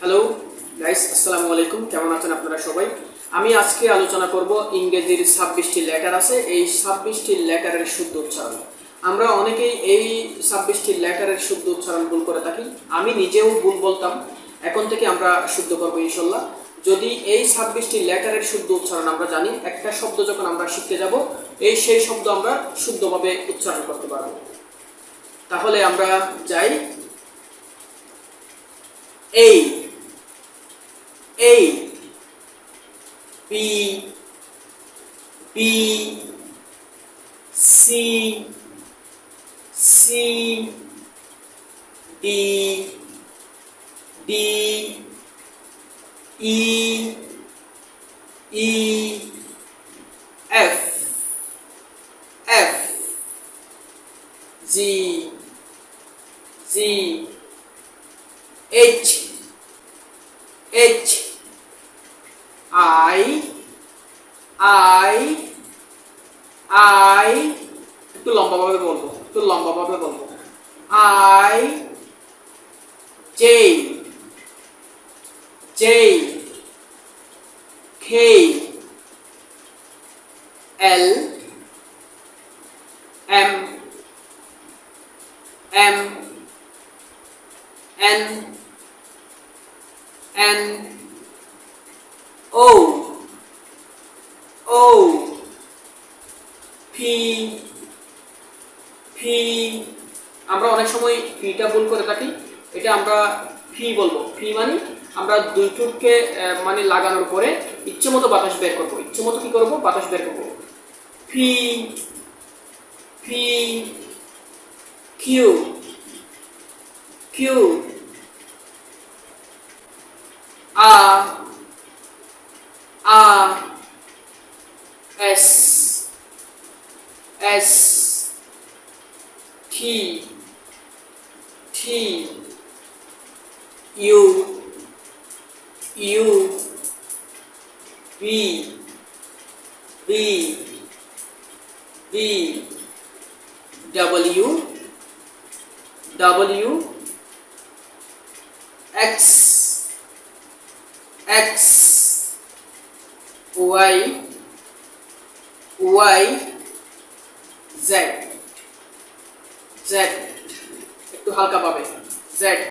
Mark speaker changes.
Speaker 1: Hello guys আসসালামু আলাইকুম। কেমন আছেন আপনারা সবাই? আমি আজকে আলোচনা করব ইংরেজির ছাব্বিশটি লেটার আছে। এই ছাব্বিশটি লেটারের শুদ্ধ উচ্চারণ। আমরা অনেকেই এই ছাব্বিশটি লেটারের শুদ্ধ উচ্চারণ ভুল করে থাকি। আমি নিজেও ভুল বলতাম। এখন থেকে আমরা শুদ্ধ করব ইনশাল্লাহ যদি এই ছাব্বিশটি লেটারের শুদ্ধ উচ্চারণ আমরা জানি, একটা শব্দ যখন আমরা শিখতে যাব, এই সেই শব্দ আমরা শুদ্ধভাবে উচ্চারণ করতে পারব। তাহলে আমরা যাই। এই B B C C D D E E F F G G H H I I একটু লম্বাভাবে বলব, একটু লম্বাভাবে বলব। I J J K L M M N N O P P, আমরা অনেক সময় পিটা ভুল করে থাকি। এটা আমরা ফি বলব। ফি মানে আমরা দুই ঠোঁটকে মানে লাগানোর পরে ইচ্ছে মতো বাতাস বের করব। ইচ্ছে মতো কি করব? বাতাস বের করব। ফি ফি কিউ কিউ আ A S T T U U V V V W W X X Y Y Z. Z একটু হালকা পাবে। Z.